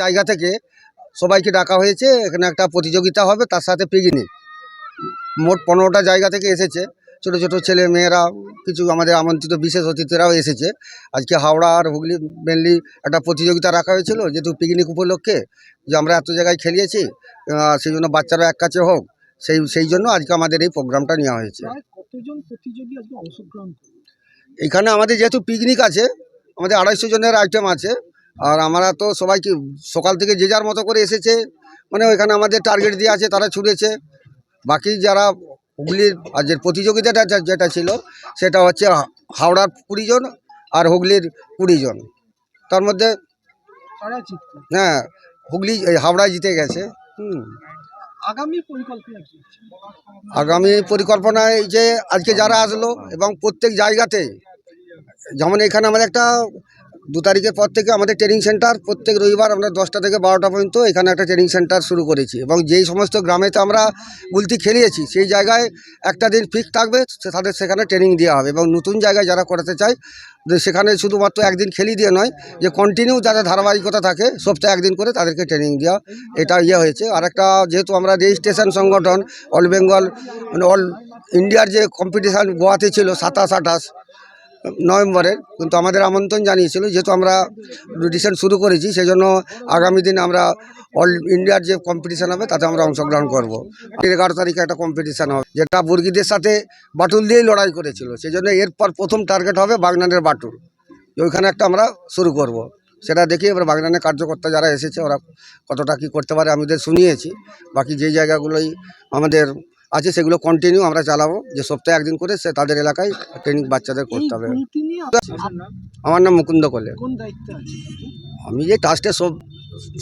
জায়গা থেকে সবাইকে ডাকা হয়েছে এখানে একটা প্রতিযোগিতা হবে তার সাথে পিকনিক। মোট পনেরোটা জায়গা থেকে এসেছে ছোট ছোট ছেলে মেয়েরা কিছু আমাদের আমন্ত্রিত বিশেষ অতিথিরাও এসেছে। আজকে হাওড়া আর হুগলি মেনলি একটা প্রতিযোগিতা রাখা হয়েছিল যেহেতু পিকনিক উপলক্ষে যে আমরা এত জায়গায় খেলিয়েছি সেই জন্য বাচ্চারা এক কাছে হোক সেই সেই জন্য আজকে আমাদের এই প্রোগ্রামটা নেওয়া হয়েছে। এখানে আমাদের যেহেতু পিকনিক আছে আমাদের আড়াইশো জনের আইটেম আছে আর আমরা তো সবাই কি সকাল থেকে যে যার মতো করে এসেছে মানে ওইখানে আমাদের টার্গেট দিয়ে আছে তারা ছুটেছে। বাকি যারা হুগলির আর যে প্রতিযোগিতাটা যেটা ছিল সেটা হচ্ছে হাওড়ার কুড়ি জন আর হুগলির কুড়ি জন তার মধ্যে হ্যাঁ হুগলি হাওড়ায় জিতে গেছে। হুম। আগামী পরিকল্পনা আগামী পরিকল্পনায় এই যে আজকে যারা আসলো এবং প্রত্যেক জায়গাতে যেমন এখানে আমাদের একটা দু তারিখের পর থেকে আমাদের ট্রেনিং সেন্টার প্রত্যেক রবিবার আমরা দশটা থেকে বারোটা পর্যন্ত এখানে একটা ট্রেনিং সেন্টার শুরু করেছি এবং যেই সমস্ত গ্রামেতে আমরা গুলতি খেলিয়েছি, সেই জায়গায় একটা দিন ফিক্স থাকবে তাদের সেখানে ট্রেনিং দেওয়া হবে এবং নতুন জায়গায় যারা করাতে চায় সেখানে শুধুমাত্র একদিন খেলি দিয়ে নয়, যে কন্টিনিউ যাদের ধারাবাহিকতা থাকে সপ্তাহে একদিন করে তাদেরকে ট্রেনিং দেওয়া, এটা ইয়ে হয়েছে। আর একটা যেহেতু আমরা রেজিস্ট্রেশন সংগঠন অল বেঙ্গল মানে অল ইন্ডিয়ার যে কম্পিটিশান গোয়াতে ছিল, সাতাশ আঠাশ নভেম্বরের, কিন্তু আমাদের আমন্ত্রণ জানিয়েছিল যেহেতু আমরা রিসেন্ট শুরু করেছি সেই জন্য আগামী দিন আমরা অল ইন্ডিয়ার যে কম্পিটিশান হবে, তাতে আমরা অংশগ্রহণ করব। এগারো তারিখে একটা কম্পিটিশান হবে, যেটা বুর্গিদের সাথে বাটুল দিয়েই লড়াই করেছিল সেই জন্য এরপর প্রথম টার্গেট হবে বাগনানের বাটুল ওইখানে একটা আমরা শুরু করব। সেটা দেখি এবার বাগনানের কার্যকর্তা যারা এসেছে, ওরা কতটা কী করতে পারে আমাদের শুনিয়েছি। বাকি যেই জায়গাগুলোই আমাদের আছে সেগুলো কন্টিনিউ আমরা চালাবো। যে সপ্তাহে একদিন করে সে তাদের এলাকায় ট্রেনিং বাচ্চাদের করতে হবে। আমার নাম মুকুন্দ কোলে। কোন দায়িত্বে আছে আমি যে ট্রাস্টের সব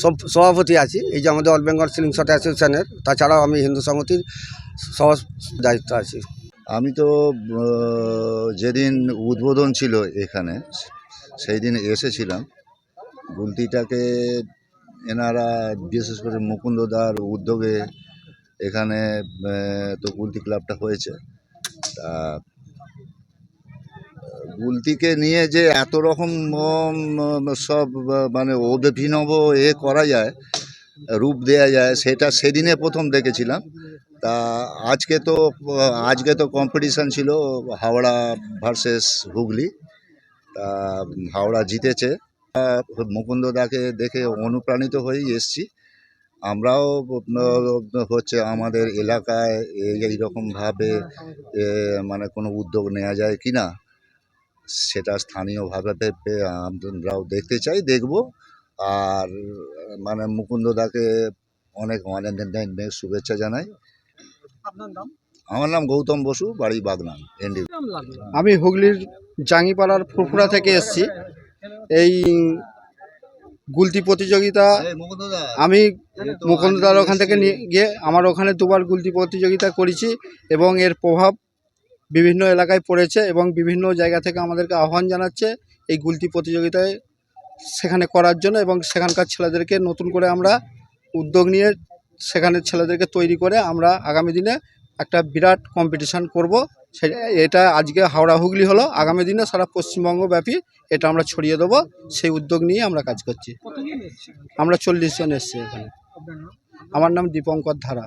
সব সভাপতি আছি। এই যে আমাদের অল বেঙ্গল সিলিং শট অ্যাসোসিয়েশনের তাছাড়াও আমি হিন্দু সমিতির সহ দায়িত্ব আছি। আমি তো যেদিন উদ্বোধন ছিল এখানে সেই দিন এসেছিলাম। গুলতিটাকে এনারা বিশেষ করে মুকুন্দদার উদ্যোগে এখানে তো গুলতি ক্লাবটা হয়েছে। তা গুলতিকে নিয়ে যে এত রকম সব মানে অভিনব এ করা যায় রূপ দেয়া যায় সেটা সেদিনে প্রথম দেখেছিলাম। তা আজকে তো আজকে তো কম্পিটিশান ছিল হাওড়া ভার্সেস হুগলি। তা হাওড়া জিতেছে। আহ, মুকুন্দদাকে দেখে অনুপ্রাণিত হয়েই এসছি। আমরাও হচ্ছে আমাদের এলাকায় এই এইরকমভাবে মানে কোনো উদ্যোগ নেওয়া যায় কি না সেটা স্থানীয়ভাবে ভেবে আমরাও দেখতে চাই দেখব। আর মানে মুকুন্দদাকে অনেক অনেক অনেক শুভেচ্ছা জানাই। আপনার নাম? আমার নাম গৌতম বসু বাড়ি বাগনান এনডি। আমি হুগলির জাঙ্গিপাড়ার ফুরফুরা থেকে এসেছি। এই গুলতি প্রতিযোগিতা। আমি মুকুন্দদার ওখান থেকে নিয়ে গিয়ে আমার ওখানে দুবার গুলতি প্রতিযোগিতা করেছি এবং এর প্রভাব বিভিন্ন এলাকায় পড়েছে এবং বিভিন্ন জায়গা থেকে আমাদেরকে আহ্বান জানাচ্ছে এই গুলতি প্রতিযোগিতায় সেখানে করার জন্য এবং সেখানকার ছেলেদেরকে নতুন করে আমরা উদ্যোগ নিয়ে সেখানে ছেলেদেরকে তৈরি করে আমরা আগামী দিনে একটা বিরাট কম্পিটিশান করব। সেটা এটা আজকে হাওড়া হুগলি হলো। আগামী দিনে সারা পশ্চিমবঙ্গ ব্যাপী এটা আমরা ছড়িয়ে দেবো। সেই উদ্যোগ নিয়ে আমরা কাজ করছি। আমরা চল্লিশ জন এসছি এখানে। আমার নাম দীপঙ্কর ধারা।